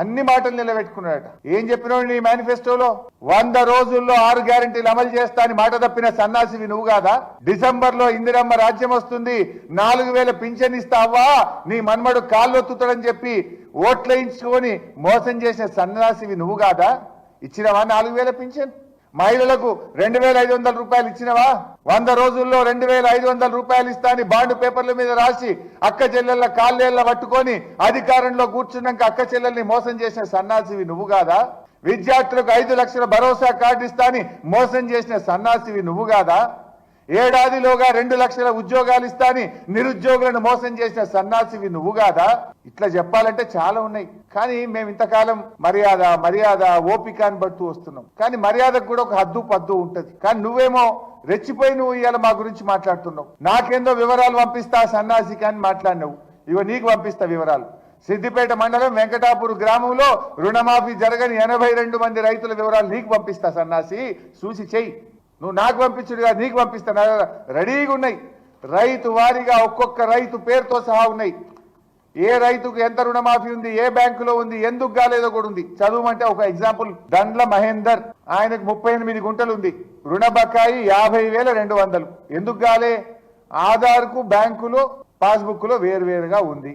అన్ని మాటలు నిలబెట్టుకున్నాడట. ఏం చెప్పినాడు నీ మేనిఫెస్టోలో వంద రోజుల్లో ఆరు గ్యారెంటీలు అమలు చేస్తా అని మాట తప్పిన సన్నాసివి నువ్వు కాదా? డిసెంబర్లో ఇందిరమ్మ రాజ్యం వస్తుంది. నాలుగు వేల పింఛన్ ఇస్తావా? నీ మన్మడు కాళ్ళొత్తుతాడని చెప్పి ఓట్లేయించుకొని మోసం చేసిన సన్నాసివి నువ్వు కాదా? ఇచ్చినవా నాలుగు వేల పింఛన్? మహిళలకు రెండు వేల ఐదు వందల రూపాయలు ఇచ్చినవా? వంద రోజుల్లో రెండు వేల ఐదు వందల రూపాయలు ఇస్తా అని బాండ్ పేపర్ల మీద రాసి అక్క చెల్లెళ్ళ కాళ్ళేళ్ళ పట్టుకొని అధికారంలో కూర్చున్నాక అక్క చెల్లెల్ని మోసం చేసిన సన్నాసివి నువ్వు కాదా? విద్యార్థులకు ఐదు లక్షల భరోసా కార్డు ఇస్తా అని మోసం చేసిన సన్నాసివి నువ్వు కాదా? ఏడాదిలోగా రెండు లక్షల ఉద్యోగాలు ఇస్తా అని నిరుద్యోగులను మోసం చేసిన సన్నాసివి నువ్వు కాదా? ఇట్లా చెప్పాలంటే చాలా ఉన్నాయి. కానీ మేము ఇంతకాలం మర్యాద మర్యాద ఓపిక అని పడుతూ వస్తున్నాం. కానీ మర్యాదకు కూడా ఒక హద్దు పద్దు ఉంటది. కానీ నువ్వేమో రెచ్చిపోయి నువ్వు ఇవాళ మా గురించి మాట్లాడుతున్నావు. నాకేందో వివరాలు పంపిస్తా సన్నాసికి అని మాట్లాడినావు. ఇవి నీకు పంపిస్తా వివరాలు. సిద్దిపేట మండలం వెంకటాపూర్ గ్రామంలో రుణమాఫీ జరగని ఎనభై రెండు మంది రైతుల వివరాలు నీకు పంపిస్తా సన్నాసి. చూసి చెయ్యి. నువ్వు నాకు పంపించుడుగా నీకు పంపిస్తాను రెడీగా ఉన్నాయి. రైతు వారీగా ఒక్కొక్క రైతు పేరుతో సహా ఉన్నాయి. ఏ రైతుకు ఎంత రుణమాఫీ ఉంది ఏ బ్యాంకులో ఉంది ఎందుకు కాలేదో కూడా ఉంది. చదువుమంటే ఒక ఎగ్జాంపుల్ దండ్ల మహేందర్. ఆయనకు ముప్పై ఎనిమిది గుంటలు ఉంది. రుణ బకాయి యాభై వేల రెండు వందలు. ఎందుకు కాలే? ఆధార్కు బ్యాంకులో పాస్బుక్లో వేరువేరుగా ఉంది.